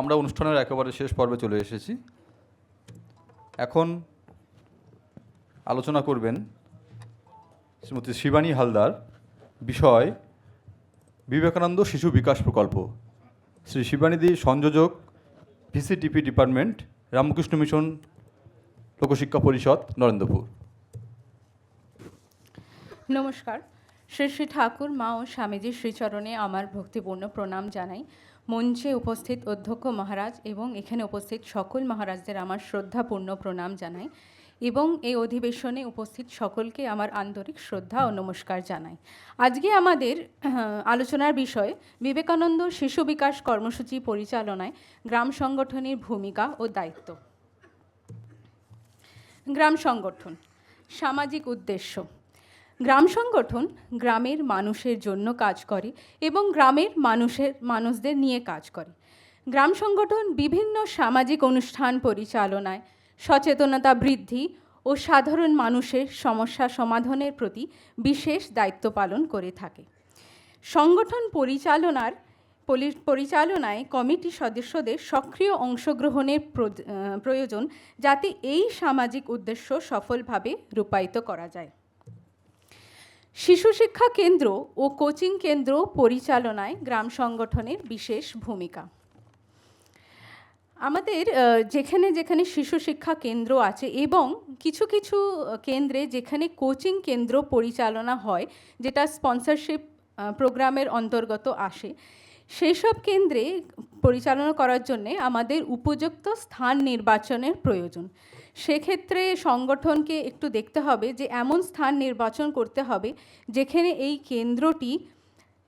আমরা অনুষ্ঠানের একেবারে শেষ পর্বে চলে এসেছি। এখন আলোচনা করবেন শ্রীমতী শিবানী হালদার, বিষয় বিবেকানন্দ শিশু বিকাশ প্রকল্প। শ্রী শিবানীদি সংযোজক, VCTP department, Ramakrishna Mission, Lokashiksha Parishad, Narendrapur. নমস্কার। শ্রী শ্রী ঠাকুর, মা ও স্বামীজির শ্রীচরণে আমার ভক্তিপূর্ণ প্রণাম জানাই। মঞ্চে উপস্থিত অধ্যক্ষ মহারাজ এবং এখানে উপস্থিত সকল মহারাজদের আমার শ্রদ্ধাপূর্ণ প্রণাম জানাই এবং এই অধিবেশনে উপস্থিত সকলকে আমার আন্তরিক শ্রদ্ধা ও নমস্কার জানাই। আজকে আমাদের আলোচনার বিষয় বিবেকানন্দ শিশু বিকাশ কর্মসূচি পরিচালনায় গ্রাম সংগঠনের ভূমিকা ও দায়িত্ব। গ্রাম সংগঠন, সামাজিক উদ্দেশ্য গ্রাম সংগঠন গ্রামের মানুষের জন্য কাজ করে এবং গ্রামের মানুষের, মানুষদের নিয়ে কাজ করে। গ্রাম সংগঠন বিভিন্ন সামাজিক অনুষ্ঠান পরিচালনায় সচেতনতা বৃদ্ধি ও সাধারণ মানুষের সমস্যা সমাধানের প্রতি বিশেষ দায়িত্ব পালন করে থাকে। সংগঠন পরিচালনার পরিচালনায় কমিটি সদস্যদের সক্রিয় অংশগ্রহণের প্রয়োজন যাতে এই সামাজিক উদ্দেশ্য সফলভাবে রূপায়িত করা যায়। শিশু শিক্ষা কেন্দ্র ও কোচিং কেন্দ্র পরিচালনায় গ্রাম সংগঠনের বিশেষ ভূমিকা। আমাদের যেখানে যেখানে শিশু শিক্ষা কেন্দ্র আছে এবং কিছু কিছু কেন্দ্রে যেখানে কোচিং কেন্দ্র পরিচালনা হয়, যেটা স্পন্সরশিপ প্রোগ্রামের অন্তর্গত আসে সেই সব কেন্দ্রে পরিচালনা করার জন্যে আমাদের উপযুক্ত স্থান নির্বাচনের প্রয়োজন। সেক্ষেত্রে সংগঠনকে একটু দেখতে হবে যে এমন স্থান নির্বাচন করতে হবে যেখানে এই কেন্দ্রটি,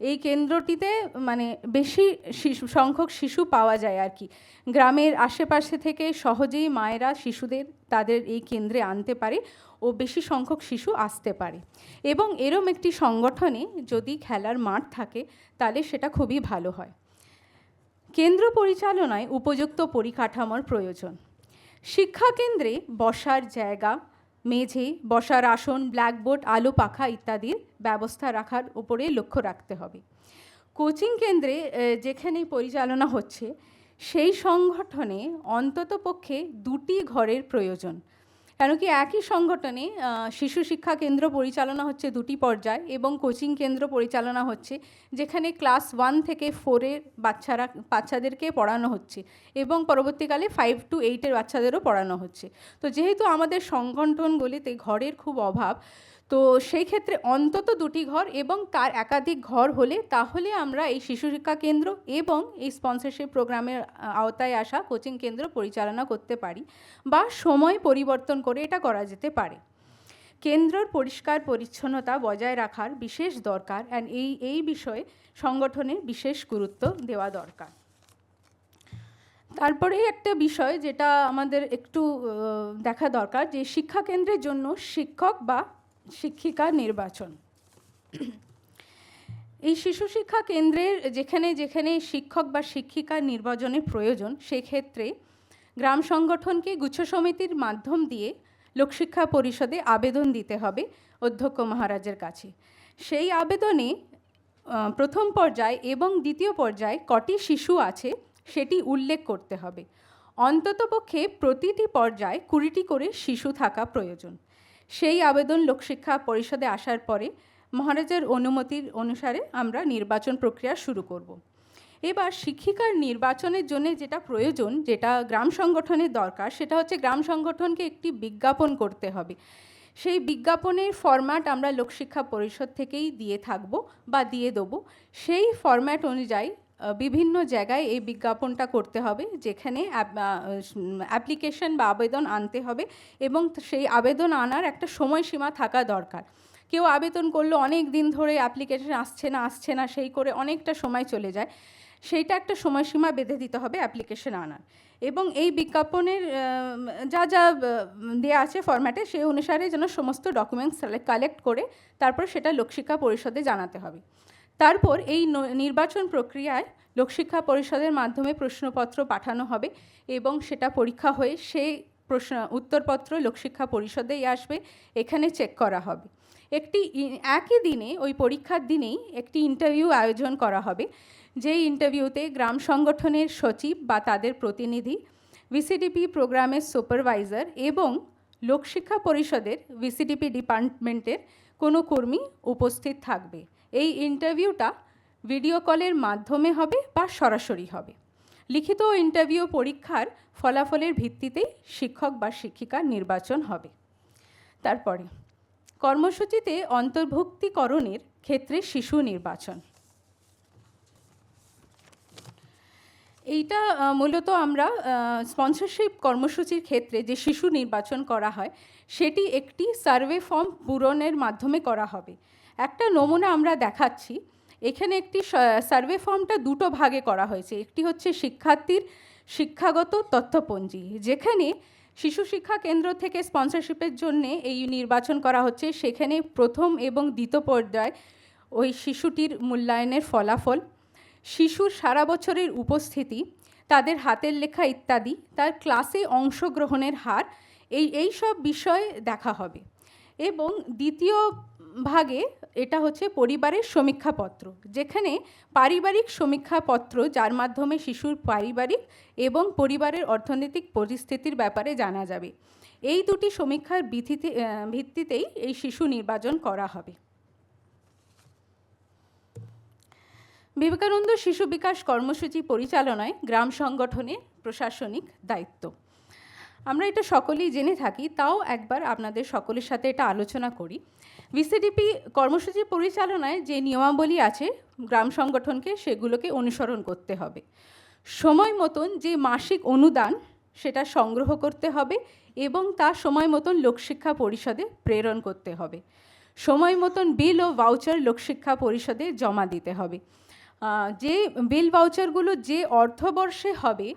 এই কেন্দ্রটিতে মানে বেশি শিশু, সংখ্যক শিশু পাওয়া যায় আর কি। গ্রামের আশেপাশে থেকে সহজেই মায়েরা শিশুদের তাদের এই কেন্দ্রে আনতে পারে ও বেশি সংখ্যক শিশু আসতে পারে। এবং এরম একটি সংগঠনে যদি খেলার মাঠ থাকে তাহলে সেটা খুবই ভালো হয়। কেন্দ্র পরিচালনায় উপযুক্ত পরিকাঠামোর প্রয়োজন। শিক্ষা কেন্দ্রে বসার জায়গা, মেঝে, বসার আসন ব্ল্যাকবোর্ড আলো পাখা ইত্যাদির ব্যবস্থা রাখার উপরে লক্ষ্য রাখতে হবে। কোচিং কেন্দ্রে যেখানে পরিচালনা হচ্ছে, সেই সংগঠনে অন্ততপক্ষে দুটি ঘরের প্রয়োজন। কেন কি একই সংগঠনে শিশু শিক্ষা কেন্দ্র পরিচালনা হচ্ছে দুটি পর্যায় এবং কোচিং কেন্দ্র পরিচালনা হচ্ছে, যেখানে ক্লাস ওয়ান থেকে ফোরের বাচ্চারা, বাচ্চাদেরকে পড়ানো হচ্ছে এবং পরবর্তীকালে ফাইভ টু এইটের বাচ্চাদেরও পড়ানো হচ্ছে। তো যেহেতু আমাদের সংগঠনগুলিতে ঘরের খুব অভাব তো সেই ক্ষেত্রে অন্তত দুটি ঘর এবং তার একাধিক ঘর হলে তাহলে আমরা এই শিশু শিক্ষা কেন্দ্র এবং এই স্পন্সরশিপ প্রোগ্রামের আওতায় আসা কোচিং কেন্দ্র পরিচালনা করতে পারি বা সময় পরিবর্তন করে এটা করা যেতে পারে। কেন্দ্রর পরিষ্কার পরিচ্ছন্নতা বজায় রাখার বিশেষ দরকার অ্যান্ড এই এই বিষয়ে সংগঠনের বিশেষ গুরুত্ব দেওয়া দরকার। তারপরে একটা বিষয় যেটা আমাদের একটু দেখা দরকার যে শিক্ষা কেন্দ্রের জন্য শিক্ষক বা শিক্ষিকা নির্বাচন। এই শিশু শিক্ষা কেন্দ্রের যেখানে যেখানে শিক্ষক বা শিক্ষিকা নির্বাচনের প্রয়োজন, সেক্ষেত্রে গ্রাম সংগঠনকে গুচ্ছ সমিতির মাধ্যম দিয়ে লোকশিক্ষা পরিষদে আবেদন দিতে হবে অধ্যক্ষ মহারাজের কাছে। সেই আবেদনে প্রথম পর্যায় এবং দ্বিতীয় পর্যায়ে কটি শিশু আছে, সেটি উল্লেখ করতে হবে। অন্ততপক্ষে প্রতিটি পর্যায়ে কুড়িটি করে শিশু থাকা প্রয়োজন। সেই আবেদন লোকশিক্ষা পরিষদে আসার পরে মহারাজের অনুমতির অনুসারে আমরা নির্বাচন প্রক্রিয়া শুরু করব। এবার শিক্ষিকার নির্বাচনের জন্য যেটা প্রয়োজন, যেটা গ্রাম সংগঠনের দরকার, সেটা হচ্ছে গ্রাম সংগঠনকে একটি বিজ্ঞাপন করতে হবে। সেই বিজ্ঞাপনের ফরম্যাট আমরা লোকশিক্ষা পরিষদ থেকেই দিয়ে থাকব বা দিয়ে দেবো। সেই ফরম্যাট অনুযায়ী বিভিন্ন জায়গায় এই বিজ্ঞাপনটা করতে হবে, যেখানে অ্যাপ্লিকেশন বা আবেদন আনতে হবে এবং সেই আবেদন আনার একটা সময়সীমা থাকা দরকার। কেউ আবেদন করল, অনেক দিন ধরে অ্যাপ্লিকেশন আসছে না আসছে না, সেই করে অনেকটা সময় চলে যায়। সেইটা একটা সময়সীমা বেঁধে দিতে হবে অ্যাপ্লিকেশন আনার। এবং এই বিজ্ঞাপনের যা যা দেয়া আছে ফরম্যাটে সেই অনুসারে যেন সমস্ত ডকুমেন্টস কালেক্ট করে তারপর সেটা লোকশিক্ষা পরিষদে জানাতে হবে। তারপর এই নির্বাচন প্রক্রিয়ায় লোকশিক্ষা পরিষদের মাধ্যমে প্রশ্নপত্র পাঠানো হবে এবং সেটা পরীক্ষা হয়ে সেই প্রশ্ন, উত্তরপত্র লোকশিক্ষা পরিষদেই আসবে, এখানে চেক করা হবে। একটি একই দিনে, ওই পরীক্ষার দিনেই একটি ইন্টারভিউ আয়োজন করা হবে, যেই ইন্টারভিউতে গ্রাম সংগঠনের সচিব বা তাদের প্রতিনিধি, ভিসিডিপি প্রোগ্রামের সুপারভাইজার এবং লোকশিক্ষা পরিষদের ভিসিডিপি ডিপার্টমেন্টের কোনো কর্মী উপস্থিত থাকবে। এই ইন্টারভিউটা ভিডিও কলের মাধ্যমে হবে বা সরাসরি হবে। লিখিত ইন্টারভিউ পরীক্ষার ফলাফলের ভিত্তিতেই শিক্ষক বা শিক্ষিকা নির্বাচন হবে। তারপরে, কর্মসূচিতে অন্তর্ভুক্তিকরণের ক্ষেত্রে শিশু নির্বাচন। এইটা মূলত আমরা স্পন্সরশিপ কর্মসূচির ক্ষেত্রে যে শিশু নির্বাচন করা হয়, সেটি একটি সার্ভে ফর্ম পূরণের মাধ্যমে করা হবে। একটা নমুনা আমরা দেখাচ্ছি। এখানে একটি সার্ভে ফর্মটা দুটো ভাগে করা হয়েছে। একটি হচ্ছে শিক্ষার্থীর শিক্ষাগত তথ্যপঞ্জি, যেখানে শিশু শিক্ষা কেন্দ্র থেকে স্পন্সরশিপের জন্য এই নির্বাচন করা হচ্ছে। সেখানে প্রথম এবং দ্বিতীয় পর্যায়ে ওই শিশুটির মূল্যায়নের ফলাফল, শিশুর সারা বছরের উপস্থিতি, তাদের হাতের লেখা ইত্যাদি, তার ক্লাসে অংশগ্রহণের হার, এই এই সব বিষয় দেখা হবে। এবং দ্বিতীয় ভাগে এটা হচ্ছে পরিবারের সমীক্ষাপত্র যেখানে পারিবারিক সমীক্ষাপত্র যার মাধ্যমে শিশুর পারিবারিক এবং পরিবারের অর্থনৈতিক পরিস্থিতির ব্যাপারে জানা যাবে। এই দুটি সমীক্ষার ভিত্তিতে ভিত্তিতেই এই শিশু নির্বাচন করা হবে। বিবেকানন্দ শিশু বিকাশ কর্মসূচি পরিচালনায় গ্রাম সংগঠনের প্রশাসনিক দায়িত্ব। আমরা এটা সকলেই জেনে থাকি, তাও একবার আপনাদের সকলের সাথে এটা আলোচনা করি। ভিসিডিপি কর্মসূচি পরিচালনায় যে নিয়মাবলী আছে, গ্রাম সংগঠনকে সেগুলোকে অনুসরণ করতে হবে। সময় মতন যে মাসিক অনুদান, সেটা সংগ্রহ করতে হবে এবং তা সময় মতন লোকশিক্ষা পরিষদে প্রেরণ করতে হবে। সময় মতন বিল ও ভাউচার লোকশিক্ষা পরিষদে জমা দিতে হবে। যে বিল ভাউচারগুলো যে অর্থবর্ষে হবে,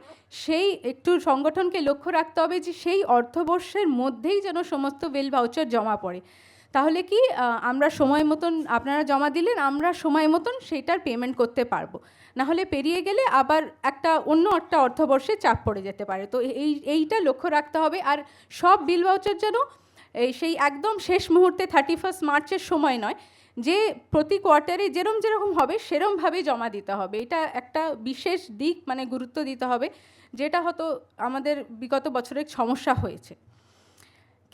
সেই একটু সংগঠনকে লক্ষ্য রাখতে হবে যে সেই অর্থবর্ষের মধ্যেই যেন সমস্ত বিল ভাউচার জমা পড়ে। তাহলে কি আমরা সময় মতন আপনারা জমা দিলেন, আমরা সময় মতন সেইটার পেমেন্ট করতে পারব। না হলে পেরিয়ে গেলে আবার একটা অন্য একটা অর্থবর্ষে চাপ পড়ে যেতে পারে। তো এই, এইটা লক্ষ্য রাখতে হবে। আর সব বিল ভাউচার যেন, এই, সেই একদম শেষ মুহূর্তে থার্টি ফার্স্ট মার্চের সময় নয় যে প্রতি কোয়ার্টারে যেরম যেরকম হবে সেরমভাবে জমা দিতে হবে। এটা একটা বিশেষ দিক মানে গুরুত্ব দিতে হবে, যেটা হয়তো আমাদের বিগত বছরের সমস্যা হয়েছে।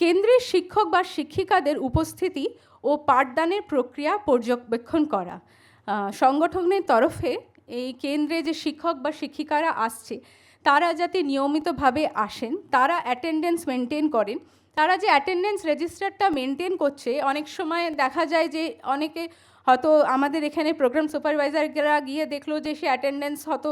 কেন্দ্রের শিক্ষক বা শিক্ষিকাদের উপস্থিতি ও পাঠদানের প্রক্রিয়া পর্যবেক্ষণ করা। সংগঠনের তরফে এই কেন্দ্রে যে শিক্ষক বা শিক্ষিকারা আসছে, তারা যাতে নিয়মিতভাবে আসেন, তারা অ্যাটেন্ডেন্স মেনটেন করেন তারা যে অ্যাটেন্ডেন্স রেজিস্টারটা মেনটেন করছে, অনেক সময় দেখা যায় যে অনেকে হয়তো আমাদের এখানে প্রোগ্রাম সুপারভাইজাররা গিয়ে দেখল যে সে অ্যাটেন্ডেন্স হয়তো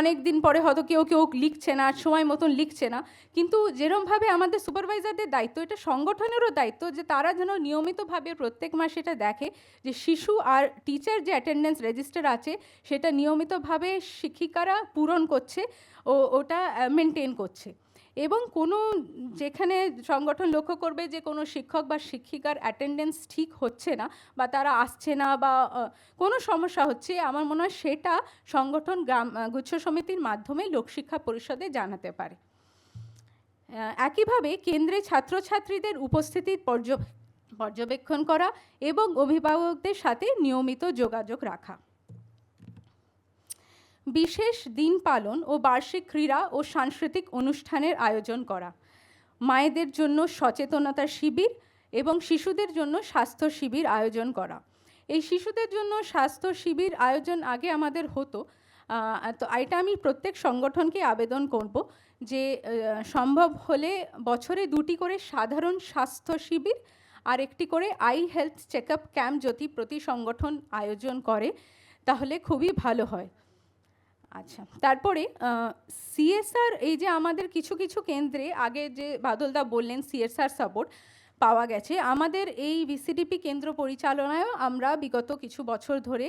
অনেক দিন পরে হয়তো কেউ কেউ লিখছে না, সময় মতন লিখছে না। কিন্তু যেরমভাবে আমাদের সুপারভাইজারদের দায়িত্ব, এটা সংগঠনেরও দায়িত্ব যে তারা যেন নিয়মিতভাবে প্রত্যেক মাসে এটা দেখে যে শিশু আর টিচার যে অ্যাটেন্ডেন্স রেজিস্টার আছে, সেটা নিয়মিতভাবে শিক্ষিকারা পূরণ করছে ও ওটা মেনটেন করছে। এবং কোনো যেখানে সংগঠন লক্ষ্য করবে যে কোনো শিক্ষক বা শিক্ষিকার অ্যাটেন্ডেন্স ঠিক হচ্ছে না বা তারা আসছে না বা কোনো সমস্যা হচ্ছে, আমার মনে হয় সেটা সংগঠন, গ্রাম গুচ্ছ সমিতির মাধ্যমে লোকশিক্ষা পরিষদে জানাতে পারে। একইভাবে কেন্দ্রে ছাত্রছাত্রীদের উপস্থিতির পর্য- পর্যবেক্ষণ করা এবং অভিভাবকদের সাথে নিয়মিত যোগাযোগ রাখা। বিশেষ দিন পালন ও বার্ষিক ক্রীড়া ও সাংস্কৃতিক অনুষ্ঠানের আয়োজন করা। মায়েদের জন্য সচেতনতা শিবির এবং শিশুদের জন্য স্বাস্থ্য শিবির আয়োজন করা। এই শিশুদের জন্য স্বাস্থ্য শিবির আয়োজন আগে আমাদের হতো। তো এটা আমি প্রত্যেক সংগঠনকে আবেদন করব যে সম্ভব হলে বছরে দুটি করে সাধারণ স্বাস্থ্য শিবির, আর একটি করে eye health check up camp যদি প্রতি সংগঠন আয়োজন করে, তাহলে খুবই ভালো হয়। আচ্ছা তারপরে সিএসআর এই যে আমাদের কিছু কিছু কেন্দ্রে আগে যে বাদলদা বললেন সিএসআর সাপোর্ট পাওয়া গেছে, আমাদের এই ভিসিডিপি কেন্দ্র পরিচালনায়ও আমরা বিগত কিছু বছর ধরে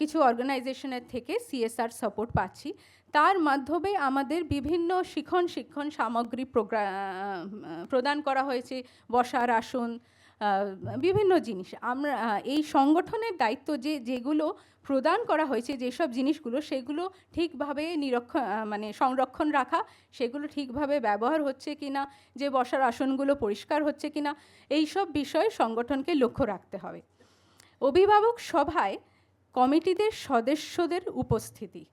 কিছু অর্গানাইজেশনের থেকে সিএসআর সাপোর্ট পাচ্ছি। তার মাধ্যমে আমাদের বিভিন্ন শিখন শিক্ষণ সামগ্রী প্রদান করা হয়েছে, বসার আসন বিভিন্ন জিনিস। আমরা এই সংগঠনের দায়িত্ব যে, যেগুলো প্রদান করা হয়েছে, যেসব জিনিসগুলো, সেগুলো ঠিকভাবে নিরক্ষ মানে সংরক্ষণ রাখা, সেগুলো ঠিকভাবে ব্যবহার হচ্ছে কিনা, যে বসার আসনগুলো পরিষ্কার হচ্ছে কি না সব বিষয়ে সংগঠনকে লক্ষ্য রাখতে হবে। অভিভাবক সভায় কমিটিদের সদস্যদের উপস্থিতি।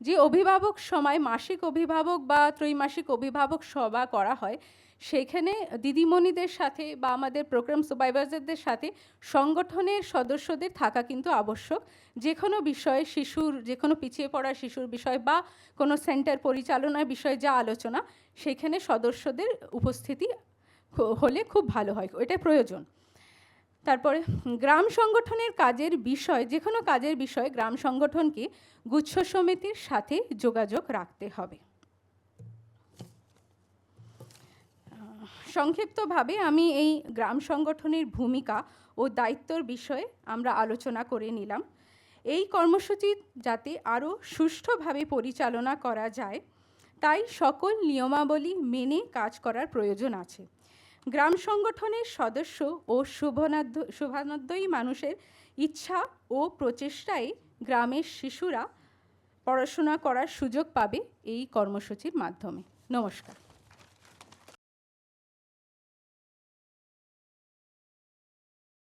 যে অভিভাবক সময় মাসিক অভিভাবক বা ত্রৈমাসিক অভিভাবক সভা করা হয় সেখানে দিদিমণিদের সাথে বা আমাদের প্রোগ্রাম সুপারভাইজারদের সাথে সংগঠনের সদস্যদের থাকা কিন্তু আবশ্যক। যে কোনো বিষয়ে শিশুর যে কোনো পিছিয়ে পড়া শিশুর বিষয় বা কোনো সেন্টার পরিচালনার বিষয়ে যা আলোচনা, সেখানে সদস্যদের উপস্থিতি হলে খুব ভালো হয়। এটা প্রয়োজন। তারপরে, গ্রাম সংগঠনের কাজের বিষয় যে কোনো কাজের বিষয়ে গ্রাম সংগঠনকে গুচ্ছ সমিতির সাথে যোগাযোগ রাখতে হবে। সংক্ষিপ্তভাবে আমি এই গ্রাম সংগঠনের ভূমিকা ও দায়িত্বর বিষয়ে আমরা আলোচনা করে নিলাম। এই কর্মসূচি যাতে আরও সুষ্ঠুভাবে পরিচালনা করা যায়, তাই সকল নিয়মাবলী মেনে কাজ করার প্রয়োজন আছে। গ্রাম সংগঠনের সদস্য ও শুভনাধ্য শুভানদ্যয়ী মানুষের ইচ্ছা ও প্রচেষ্টায় গ্রামের শিশুরা পড়াশোনা করার সুযোগ পাবে এই কর্মসূচির মাধ্যমে। নমস্কার।